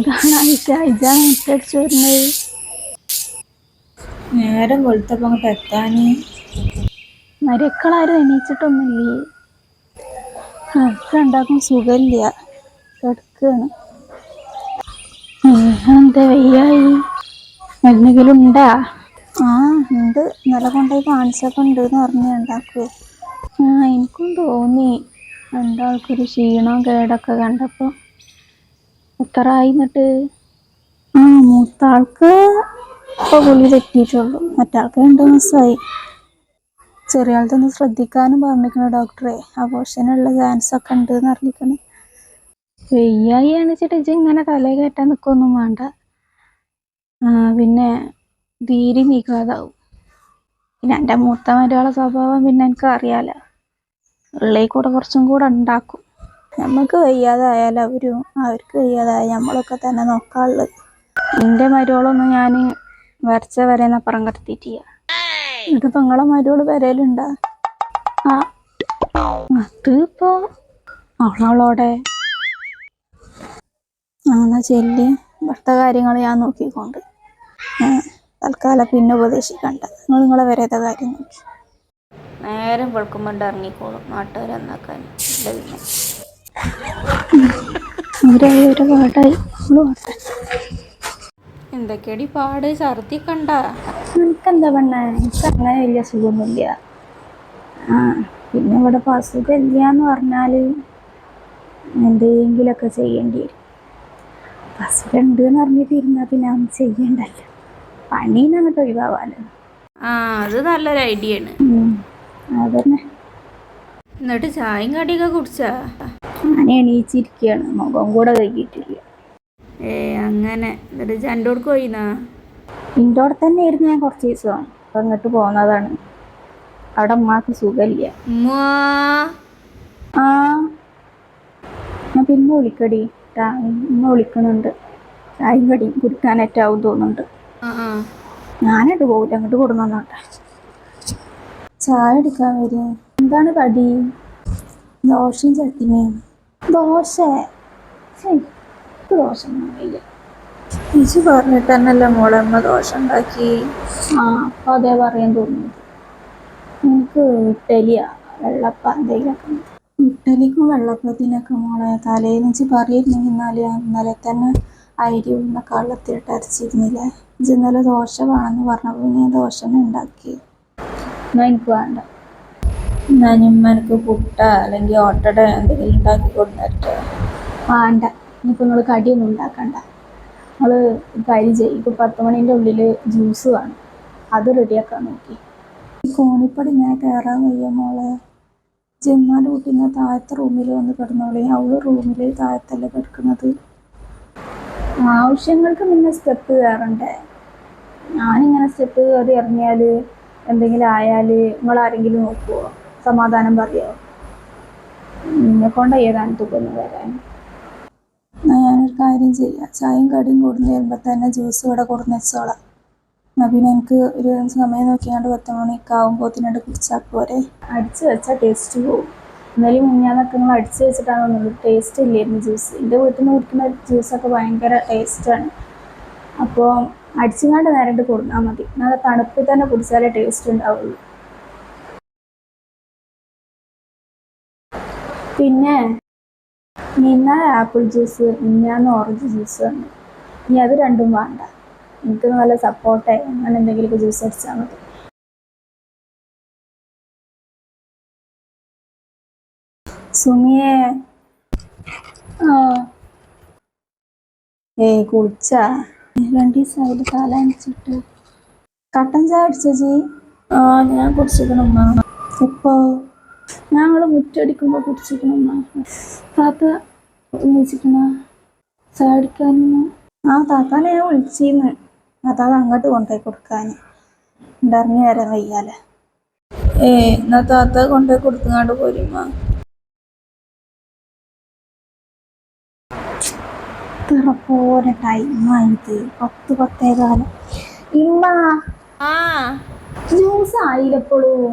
എന്താണ് വരുന്നത്. നേരം കൊടുത്തപ്പോ അങ്ങോട്ട് എത്താൻ മരക്കളാരും എണീച്ചിട്ടൊന്നുമില്ലേ? ഉണ്ടാക്കും സുഖമില്ല. കിടക്കാണ്. എന്താ വയ്യായി? എന്തെങ്കിലും ഉണ്ടാ ആ ഉണ്ട്. ഇന്നലെ കൊണ്ടുപോയി കാണിച്ചൊക്കെ ഉണ്ട് എന്ന് പറഞ്ഞ് ഉണ്ടാക്കു ആ എനിക്കും തോന്നി. രണ്ടാൾക്കൊരു ക്ഷീണവും കേടൊക്കെ കണ്ടപ്പോൾ. എത്ര ആയി എന്നിട്ട് ആ മൂത്ത ആൾക്ക് ഇപ്പോൾ ഗുളി തെറ്റിയിട്ടുള്ളൂ മറ്റാൾക്ക് രണ്ട് മാസമായി ചെറിയ ആൾക്കൊന്ന് ശ്രദ്ധിക്കാനും പറഞ്ഞിരിക്കണ ഡോക്ടറെ. അബോഷനുള്ള ചാൻസ് ഒക്കെ ഉണ്ട് എന്ന് അറിയിക്കണേ വെയ്യായി അണിച്ചിട്ട് ഇജ്ജ് ഇങ്ങനെ തല കയറ്റാൻ നിൽക്കൊന്നും വേണ്ട. പിന്നെ തീരെ നീക്കാതാവും പിന്നെ എന്റെ മൂത്ത മരുവാളെ സ്വഭാവം പിന്നെ എനിക്ക് അറിയാലോ ഉള്ളിൽ കൂടെ കുറച്ചും കൂടെ ഉണ്ടാക്കും. നമുക്ക് വയ്യാതായാലും അവരും അവർക്ക് വയ്യാതായ നമ്മളൊക്കെ തന്നെ നോക്കാനുള്ളത്. എന്റെ മരുകളൊന്നും ഞാൻ വരച്ച വരേന്ന് അപ്പുറം കടത്തിയിട്ടില്ല. ഇത് പെങ്ങളെ മരുകൾ വരയിലുണ്ടാ ആ. അത് ഇപ്പോ അവളവളോടെ എന്നാ ചെല്ലി. ഭർത്ത കാര്യങ്ങൾ ഞാൻ നോക്കിക്കൊണ്ട്. തൽക്കാലം പിന്നെ ഉപദേശിക്കണ്ട. നിങ്ങൾ നിങ്ങളെ വരേത കാര്യം നോക്കി. നേരം വെളുക്കുമ്പോൾ ഇറങ്ങിക്കോളും. നാട്ടുകാരെന്നാക്കാൻ അവരായി ഒരു പാടായി. അവൾ പോട്ടെ എന്തൊക്കെയടി പാട്? ഛർദി കണ്ട? എനിക്കെന്താ പെണ്ണ? എനിക്ക് അങ്ങനെ വലിയ സുഖമൊന്നുമില്ല ആ പിന്നെ ഇവിടെ അസുഖം ഇല്ല എന്ന് പറഞ്ഞാൽ എന്തെങ്കിലുമൊക്കെ ചെയ്യേണ്ടി വരും. അസുഖം ഉണ്ട് എന്ന് പറഞ്ഞിട്ട് ഇരുന്നാൽ പിന്നെ ഒന്നും ചെയ്യണ്ടല്ലോ. പണീന്ന് അങ്ങോട്ട് ഒഴിവാവാലോ. ആ അത് നല്ലൊരു ഐഡിയ ആണ് അതന്നെ. എന്നിട്ട് ചായയും കടിയൊക്കെ കുടിച്ചാ? ഞാൻ എണീച്ചിരിക്കുകയാണ്. മുഖം കൂടെ കഴുകിയിട്ടില്ല. ഏ അങ്ങനെ. എന്നിട്ട് ചണ്ടോടുക്ക് പോയിന്നാ? എന്റെ അവിടെ തന്നെ ആയിരുന്നു ഞാൻ കുറച്ച് ദിവസം. അപ്പം അങ്ങോട്ട് പോകുന്നതാണ്. അവിടെ ഉമ്മാക്ക് സുഖമില്ല. ആ. ഞാൻ പിന്നെ വിളിക്കടി. ഇന്ന് വിളിക്കണുണ്ട്. ചായയും കടിയും കുടിക്കാനായിട്ടാവും തോന്നുന്നുണ്ട്. ഞാനായിട്ട് പോകില്ല അങ്ങോട്ട് കൊടുന്നോട്ടെ ചായ എടുക്കാൻ വരും എന്താണ് കടി ദോശയും ചട്ടിനിയും. ദോശ. ദോശ ഒന്നും വയ്യ ഇജ് പറഞ്ഞിട്ട് തന്നെയല്ലേ മോളെ അമ്മ ദോശ ഉണ്ടാക്കി? ആ അപ്പൊ അതേ പറയാൻ തോന്നുന്നു എനിക്ക് ഇട്ടലിയ വെള്ളപ്പ എന്തെങ്കിലുമൊക്കെ ഇഡലിക്കും വെള്ളപ്പത്തിനൊക്കെ മോളെ തലേ വെച്ച് പറയുന്നെങ്കിൽ ഇന്നലെ തന്നെ അരി ഉന്നൊക്കെ കള്ളത്തിലിട്ട് അരച്ചിരുന്നില്ലേ? ഇന്നലെ ദോശ വേണമെന്ന് പറഞ്ഞപ്പോൾ ഞാൻ ദോശ ഉണ്ടാക്കി. എന്നാ എനിക്ക് വേണ്ട. ഞാൻ എനിക്ക് പുട്ട അല്ലെങ്കിൽ ഓട്ടട എന്തെങ്കിലും ഉണ്ടാക്കി കൊടുത്തിട്ട് വേണ്ട. ഇനിയിപ്പോൾ നിങ്ങൾ കടിയൊന്നും ഉണ്ടാക്കണ്ട. നിങ്ങൾ കാര്യം ചെയ്യും. ഇപ്പോൾ പത്ത് മണീന്റെ ഉള്ളിൽ ജ്യൂസ് വേണം. അത് റെഡിയാക്കാൻ നോക്കി. കോണിപ്പടി ഞാൻ കയറാൻ വയ്യ മോളെ. ജമ്മാന്റെ കുട്ടി ഇങ്ങനെ താഴത്തെ റൂമിൽ വന്ന് കിടന്നോളെ. അവൾ റൂമിൽ താഴത്തല്ല കിടക്കുന്നത്. ആവശ്യങ്ങൾക്ക് പിന്നെ സ്റ്റെപ്പ് കയറണ്ടേ. ഞാനിങ്ങനെ സ്റ്റെപ്പ് കയറി ഇറങ്ങിയാൽ എന്തെങ്കിലും ആയാൽ നിങ്ങൾ ആരെങ്കിലും നോക്കുമോ സമാധാനം പറയോ? നിന്നെ കൊണ്ട് ഏതാണ് തുകന്ന് വരാൻ? ഞാനൊരു കാര്യം ചെയ്യാം. ചായയും കടിയും കൊടുന്ന് വരുമ്പോൾ തന്നെ ജ്യൂസ് ഇവിടെ കൊടുന്ന് വെച്ചോളാം. എന്നാൽ പിന്നെ എനിക്ക് ഒരു സമയം നോക്കിയാണ്ട് പത്ത് മണിയൊക്കെ ആകുമ്പോഴത്തേനായിട്ട് കുടിച്ചാൽ പോരെ. അടിച്ച് വെച്ചാൽ ടേസ്റ്റ് പോവും. എന്നാലും മുന്നാന്നൊക്കെ നിങ്ങൾ അടിച്ച് വെച്ചിട്ടാണ് തോന്നുന്നത് ടേസ്റ്റ് ഇല്ലായിരുന്നു ജ്യൂസ് എന്റെ വീട്ടിൽ നിന്ന് കുടിക്കുന്ന ജ്യൂസൊക്കെ ഭയങ്കര ടേസ്റ്റാണ് അപ്പോൾ അടിച്ചുങ്ങാണ്ട് നേരിട്ട് കൊടുത്താൽ മതി. നല്ല തണുപ്പിൽ തന്നെ കുടിച്ചാലേ ടേസ്റ്റ് ഉണ്ടാവുള്ളൂ. പിന്നെ മിന്ന ആപ്പിൾ ജ്യൂസ് ഇന്നാന്ന് ഓറഞ്ച് ജ്യൂസ് തന്നെ ഇനി അത് രണ്ടും വേണ്ട. എനിക്ക് നല്ല സപ്പോർട്ടേ അങ്ങനെ എന്തെങ്കിലുമൊക്കെ ജ്യൂസ് അടിച്ചാൽ മതി. സുമിയെ. ഏ കുളിച്ചാ? രണ്ട് ദിവസമായിട്ട് കാലടിച്ചിട്ട് കട്ടൻ ചായ അടിച്ചേച്ചി ആ ഞാൻ കുടിച്ചിരിക്കണം ഉമ്മ. ഞങ്ങൾ മുറ്റടിക്കുമ്പോൾ കുടിച്ചിരിക്കണം താത്ത വിളിച്ചിരിക്കണ ചാടിക്കാനൊന്നും ആ താത്താനെ ഞാൻ വിളിച്ചിരുന്നു. താത്താവ് അങ്ങോട്ട് കൊണ്ടുപോയി കൊടുക്കാൻ ഇറങ്ങി വരാൻ വയ്യാലെ. ഏ എന്നാ താത്ത കൊണ്ടുപോയി കൊടുത്തങ്ങാണ്ട് പോരുമ്മ ഇത്ര പോലെ ടൈമായത് പത്ത് പത്തേ കാലം. ഇമ്മ. ആ. ജ്യൂസ് ആയില്ലപ്പോഴും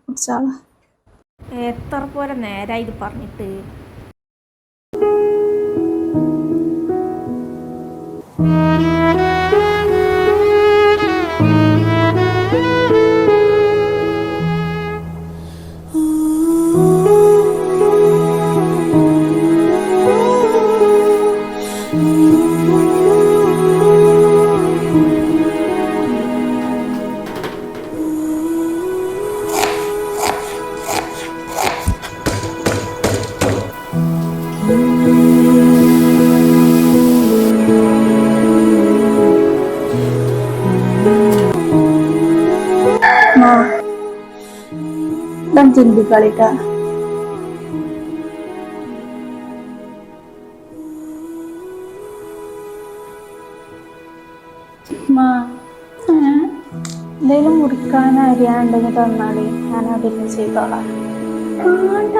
കുടിച്ചാളാ എത്ര പോലെ നേരായി ഇത് പറഞ്ഞിട്ട്. ഇതാണ് ചിന്തിക്കളിട്ടാ എന്തെങ്കിലും മുറിക്കാൻ അറിയാണ്ടെങ്കിൽ തന്നാളി ഞാൻ അതിന് ചെയ്തോളാം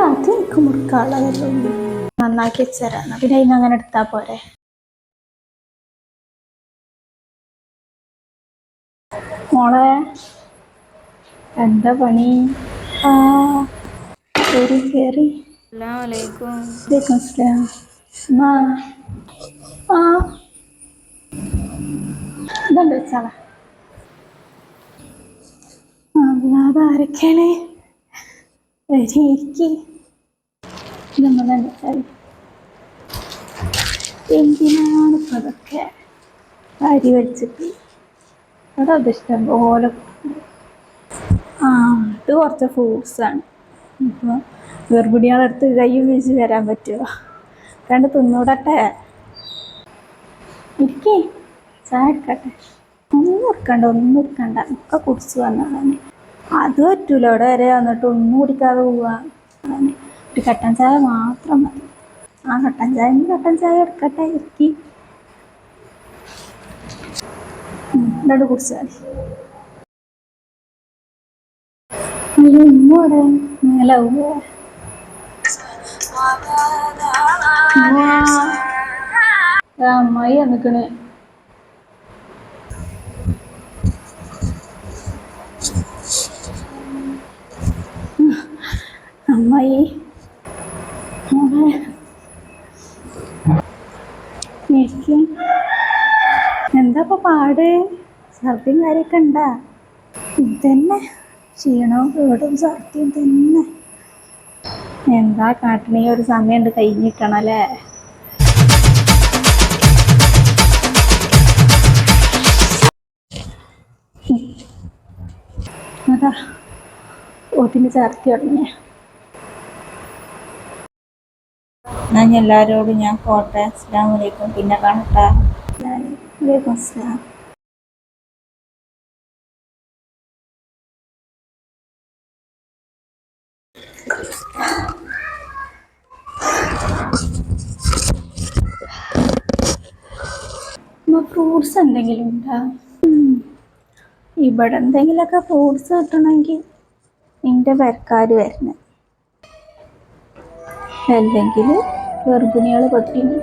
അത് എനിക്ക് മുറിക്കാനുള്ളതല്ലേ നന്നാക്കി വെച്ചരാന്ന് പിന്നെ ഇന്ന് അങ്ങനെ എടുത്താ പോരെ. മോളെ എന്താ പണി? കേറി. കേറി ഇതുണ്ട് വെച്ചാളാ. അല്ലാതെ ആരൊക്കെയാണ്? നമ്മളെന്താ വെച്ചാൽ എന്തിനാണ് ഇപ്പം അതൊക്കെ അരി വെച്ചിട്ട് അതാ ഇഷ്ടം പോലെ ഇത് കുറച്ച് ഫ്രൂട്ട്സാണ് അപ്പോൾ ഗർഭിണികളടുത്ത് കയ്യും വീശി വരാൻ പറ്റുമോ കണ്ട് തിന്നൂടട്ടെ. ഇരിക്കേ. ചായ എടുക്കട്ടെ. ഒന്നും ഉറക്കണ്ട ഒന്നും ഉറക്കണ്ട. ഒക്കെ കുടിച്ച് വന്നതാണ്. അത് പറ്റൂല. അവിടെ വരെ വന്നിട്ട് ഒന്നും കുടിക്കാതെ പോവാ. ഒരു കട്ടൻ ചായ മാത്രം മതി. ആ കട്ടൻ ചായ കട്ടൻ ചായ എടുക്കട്ടെ. ഇരിക്കി. എന്നിട്ട് കുടിച്ചാൽ ഉമ്മോടെ മേലാവൂലേ അമ്മായി അമ്മായി. എന്താ പാട്? ഛർദിയും കാര്യമൊക്കെ ഉണ്ടാ? ഇതന്നെ. ക്ഷീണവും കേടും സത്യം തന്നെ. എന്താ കാട്ടണേ ഒരു സമയമുണ്ട് കഴിഞ്ഞിട്ടണല്ലേ? അതാ ഒതിന് ചേർത്തി തുടങ്ങിയ. ഞാൻ എല്ലാവരോടും ഞാൻ പോട്ടെ. അസ്സലാമലൈക്കും പിന്നെ കാണട്ടെ. വലൈക്കും അസ്സലാം ഫ്രൂട്ട്സ് എന്തെങ്കിലും ഉണ്ടോ. ഇവിടെ എന്തെങ്കിലുമൊക്കെ ഫ്രൂട്ട്സ് കിട്ടണമെങ്കിൽ നിന്റെ പെരക്കാർ വരണം. അല്ലെങ്കിൽ ഗർഭിണികൾ പട്ടിണി.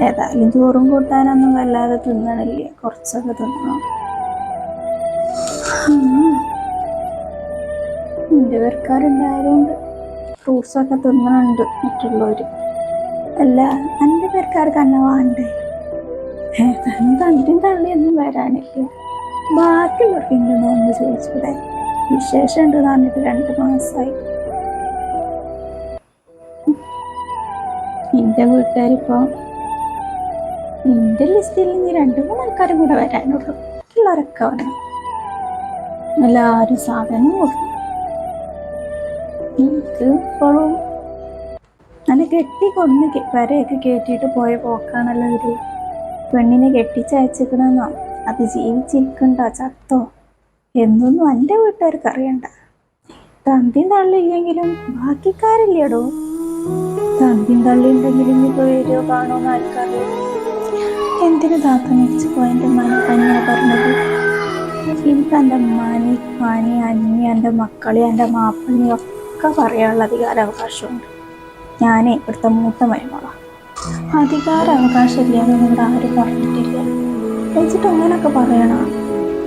ഏതായാലും ചോറും കൂട്ടാനൊന്നും വല്ലാതെ തിന്നണില്ലേ. കുറച്ചൊക്കെ തിന്നണം. എന്റെ പേർക്കാരുണ്ടായതുകൊണ്ട് ഫ്രൂട്ട്സൊക്കെ തിന്നണുണ്ട് മറ്റുള്ളവർ അല്ല എന്റെ പേർക്കാർക്ക് അന്ന വേണ്ടേ? ഏതായാലും തണ്ടിയും തള്ളിയൊന്നും വരാനില്ല. ബാക്കിയുള്ളവർക്ക് ഉണ്ടെന്നോ ഒന്ന് ചോദിച്ചൂടെ? വിശേഷം ഉണ്ട് പറഞ്ഞിട്ട് രണ്ട് മാസമായി എന്റെ വീട്ടുകാരിപ്പോൾ എന്റെ ലിസ്റ്റിൽ ഇനി രണ്ട് മൂന്ന് ആൾക്കാരും കൂടെ വരാനുള്ളൂ. ബാക്കിയുള്ളവരൊക്കെ വരണം എല്ലാവരും സാധനം കൊടുക്കും ഇപ്പോഴും നല്ല കെട്ടി കൊന്ന് വരെയൊക്കെ കയറ്റിയിട്ട് പോയ പോക്കാണല്ലോ ഇവർ പെണ്ണിനെ കെട്ടിച്ചയച്ചിക്കണമെന്നോ അത് ജീവിച്ചിരിക്കണ്ടോ ചത്തോ? എന്നൊന്നും എന്റെ വീട്ടുകാർക്ക് അറിയണ്ട. തന്തിയും തള്ളിയില്ലെങ്കിലും ബാക്കിക്കാരില്ലേടോ? തന്തിയും തള്ളി ഉണ്ടെങ്കിലും ഇപ്പോൾ വരുമോ കാണുമെന്ന് ആർക്കറിയാം. എന്തിനു താത്ത മരിച്ചു പോയതിന്റെ മന തന്നെയാ പറഞ്ഞത്? എനിക്ക് എന്റെ ഉമ്മാനെ ഉപ്പാനെ അന്യ എന്റെ മക്കളെ എന്റെ മാപ്പിളിനെ ഒക്കെ പറയാനുള്ള അധികാരാവകാശമുണ്ട്. ഞാനേ ഇവിടുത്തെ മൂത്ത മരുമോളാണ് അധികാരാവകാശം ഇല്ലാന്ന് ഇവിടെ ആരും പറഞ്ഞിട്ടില്ല. വെച്ചിട്ട് അങ്ങനെയൊക്കെ പറയണ.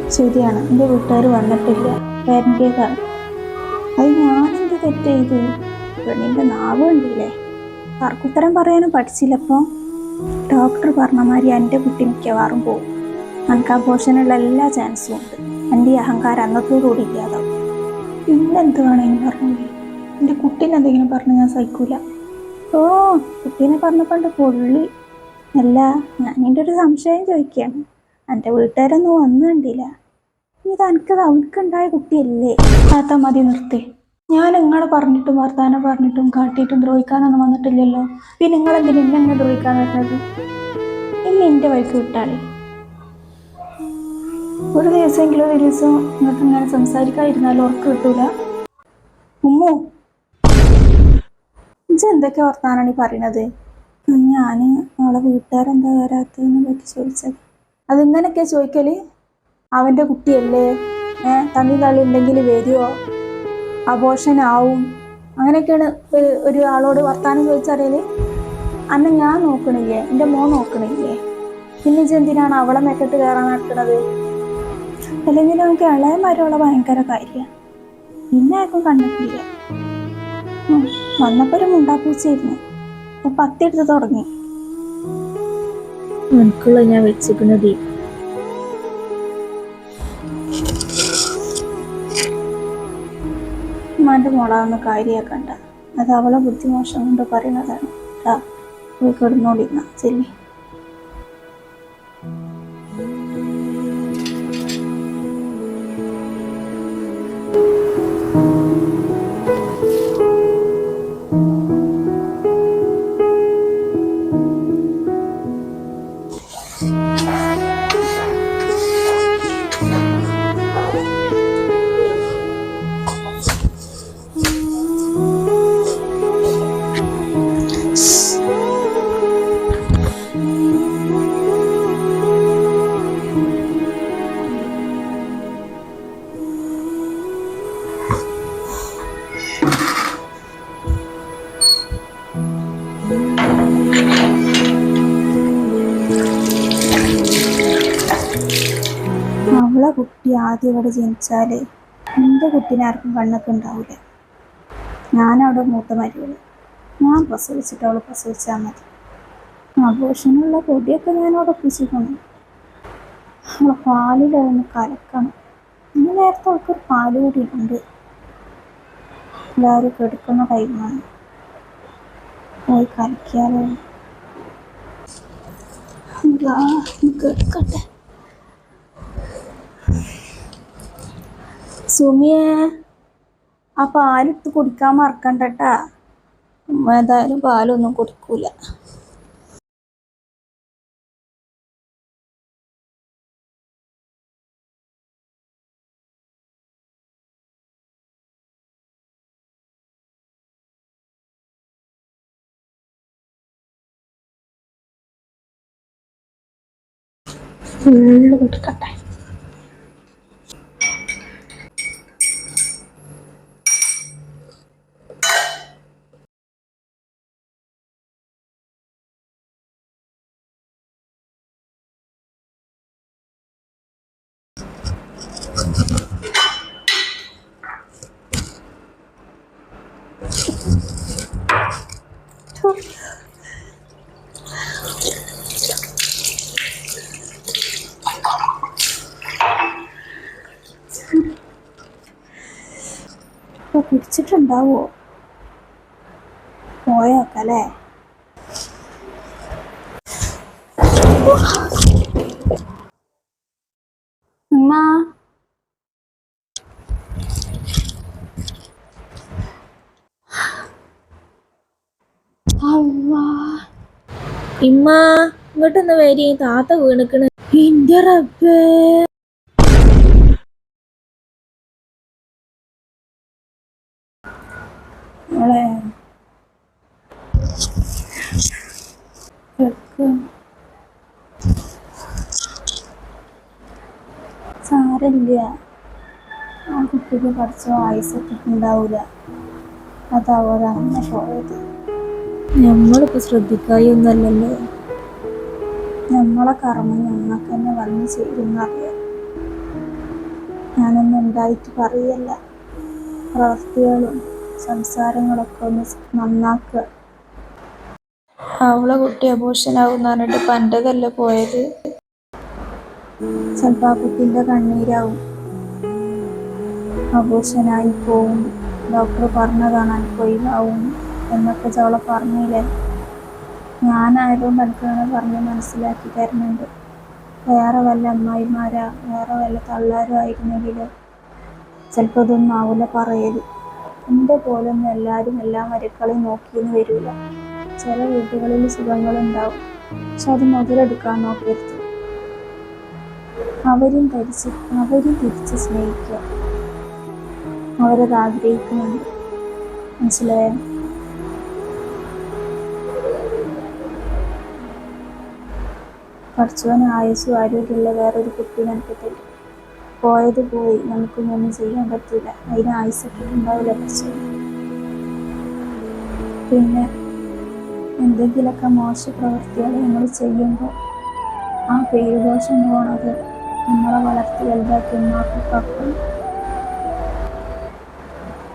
ശരിയാണ് എന്റെ വീട്ടുകാർ വന്നിട്ടില്ല. വരണ്ടേതാണ്. അത് ഞാനെന്ത് തെറ്റ് ചെയ്തു പെണ്ണിന്റെ നാവ് ഉണ്ടല്ലേ തർക്കുത്തരം പറയാനും പഠിച്ചില്ലപ്പോൾ ഡോക്ടർ പറഞ്ഞ മാതിരി എന്റെ കുട്ടി മിക്കവാറും പോകും. ആ പോഷനുള്ള എല്ലാ ചാൻസും ഉണ്ട്. എന്റെ ഈ അഹങ്കാരം അന്നത്തോടുകൂടി ഇല്ലാതാവും. പിന്നെന്ത് വേണമെങ്കിലും പറഞ്ഞു എന്റെ കുട്ടീനെന്തെങ്കിലും പറഞ്ഞ് ഞാൻ സഹിക്കൂല. ഓ കുട്ടീനെ പറഞ്ഞപ്പോണ്ട് പുള്ളി. അല്ല ഞാൻ എന്റെ ഒരു സംശയം ചോദിക്കുകയാണ് എന്റെ വീട്ടുകാരൊന്നും വന്നു കണ്ടില്ല. ഇത് എനിക്ക് അവൾക്കുണ്ടായ കുട്ടിയല്ലേ? താത്ത മതി നിർത്തി. ഞാൻ നിങ്ങളെ പറഞ്ഞിട്ടും വർത്താനം പറഞ്ഞിട്ടും കാട്ടിയിട്ടും ദ്രോഹിക്കാനൊന്നും വന്നിട്ടില്ലല്ലോ. പിന്നെ നിങ്ങളെന്തിനും എന്നെ അങ്ങനെ ദ്രോഹിക്കാൻ വരുന്നത്? ഇല്ല എന്റെ വഴിക്ക് വിട്ടാളേ ഒരു ദിവസമെങ്കിലും ഒരു ദിവസം നിങ്ങൾക്ക് ഇങ്ങനെ സംസാരിക്കാതിരുന്നാലും ഉറക്കം കിട്ടൂല. ഉമ്മു എന്തൊക്കെ വർത്താനാണ് ഈ പറയണത്? ഞാൻ അവളെ വീട്ടുകാരെന്താ വരാത്തതിനെ പറ്റി ചോദിച്ചത്. അതിങ്ങനെയൊക്കെ ചോദിക്കൽ? അവന്റെ കുട്ടിയല്ലേ? ഏ തന്നി തള്ളി ഉണ്ടെങ്കിൽ വരുമോ അപോഷനാവും അങ്ങനെയൊക്കെയാണ് ഒരു ഒരാളോട് വർത്താനം ചോദിച്ചറിയൽ. അന്നെ ഞാൻ നോക്കണില്ലേ? എന്റെ മോൻ നോക്കണില്ലേ? പിന്നെ എന്തിനാണ് അവളെ മെക്കെട്ട് കയറാൻ നടക്കുന്നത് അല്ലെങ്കിൽ നമുക്ക് ഇളയമാരുള്ള ഭയങ്കര കാര്യമാണ് പിന്നെ ആർക്കും കണ്ടിട്ടില്ല? വന്നപ്പോ ഒരു മുണ്ടാപ്പൂച്ചയായിരുന്നു അപ്പൊ പത്തിയെടുത്ത് തുടങ്ങി. നിനക്കുള്ള ഞാൻ വെച്ചിരിക്കുന്നത് ഉമ്മാന്റെ മോളാന്ന് കാര്യമാക്കണ്ട. അത് അവളെ ബുദ്ധിമോശം കൊണ്ട് കേട്ടാ പോയി കിടന്നോളിരുന്ന ചെല്ലി. അവളെ കുട്ടി ആദ്യം ഇവിടെ ജനിച്ചാൽ എന്റെ കുട്ടീനെ ആർക്കും കണ്ണൊക്കെ ഉണ്ടാവില്ല ഞാനവിടെ മൂത്ത മരുവുള്ളൂ ഞാൻ പ്രസവിച്ചിട്ട് അവൾ പ്രസവിച്ചാൽ മതി. ആഘോഷങ്ങളുള്ള പൊടിയൊക്കെ ഞാൻ അവിടെ ഒപ്പിച്ചിരിക്കണം അവളെ പാലിലൊന്ന് കലക്കണം. ഇന്ന് നേരത്തെ അവൾക്കൊരു പാൽ കൂടി ഉണ്ട്. എല്ലാവരും കെടുക്കുന്ന ടൈമാണ് പോയി കലക്കിയാലോ? കെടുക്കട്ടെ. സുമിയെ ആ പാലെടുത്ത് കുടിക്കാൻ മറക്കണ്ടട്ടാ. ഉമ്മ ഏതായാലും പാലൊന്നും കുടിക്കൂല. ഫുള്ള് കുടിക്കട്ടെ. ഇപ്പൊ കുടിച്ചിട്ടുണ്ടാവോ പോയോക്കല്ലേ ഉമ്മ. ഇമ്മ ഇങ്ങോട്ടൊന്ന് വരി. താത്ത വീണിക്കണ്. റബ്ബേ. മോളെ സാരല്ല. ആ കുട്ടിക്ക് പഠിച്ച ആയുസൊക്കെ ഉണ്ടാവില്ല അതാവും അങ്ങനെ പോയത്. നമ്മളിപ്പോൾ ശ്രദ്ധിക്കായി ഒന്നല്ലല്ലോ. നമ്മളെ കർമ്മം ഞങ്ങൾക്ക് തന്നെ വന്ന് ചേരുന്നറിയാം ഞാനൊന്നും ഉണ്ടായിട്ട് പറയല്ല. പ്രവൃത്തികളും സംസാരങ്ങളൊക്കെ ഒന്ന് നന്നാക്കുക. അവളെ കുട്ടി അബോഷനാവും പറഞ്ഞിട്ട് പണ്ടതല്ല പോയത്? ചിലപ്പോൾ ആ കുട്ടിന്റെ കണ്ണീരാവും. അബോഷനായി പോവും. ഡോക്ടർ പറഞ്ഞതാണ് ഒഴിവാവും എന്നൊക്കെ ചോള പറഞ്ഞില്ലേ? ഞാനായതുകൊണ്ട് എനിക്ക് അങ്ങനെ പറഞ്ഞ് മനസ്സിലാക്കി തരുന്നുണ്ട്. വേറെ വല്ല അമ്മായിമാരാ വേറെ വല്ല തള്ളാരും ആയിരുന്നെങ്കിൽ ചിലപ്പോൾ ഇതൊന്നും ആവില്ല പറയൽ. എന്റെ പോലൊന്നും എല്ലാവരും എല്ലാ മരക്കളെയും നോക്കിയെന്ന് വരില്ല ചില വീടുകളിൽ സുഖങ്ങളുണ്ടാവും പക്ഷെ അത് മുതലെടുക്കാൻ നോക്കരുത്. അവരും ധരിച്ച് അവരും തിരിച്ച് സ്നേഹിക്കുക. അവരത് ആഗ്രഹിക്കുന്നുണ്ട്. മനസ്സിലായ? പഠിച്ചവന് ആയുസ്സും ആരോഗ്യമുള്ള വേറൊരു കുട്ടി തരും. പോയത് പോയി. നമുക്കൊന്നും ചെയ്യാൻ പറ്റില്ല. അതിന് ആയുസൊക്കെ ഉണ്ടാവില്ല പക്ഷെ പിന്നെ എന്തെങ്കിലുമൊക്കെ മോശ പ്രവൃത്തികൾ നമ്മൾ ചെയ്യുമ്പോൾ ആ പേരുദോഷം പോണത് നമ്മളെ വളർത്തി വലുതാക്കി ഉമ്മാക്കൊപ്പം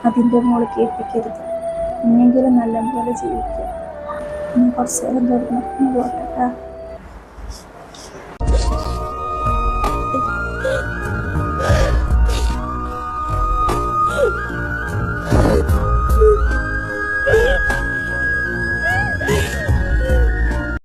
അതിന്റെ മുകളിൽ കേൾപ്പിക്കരുത്. ഇനിയെങ്കിലും നല്ലപോലെ ജീവിക്കുക. ഇനി കുറച്ച് നേരം തുടർന്ന് പോട്ടെ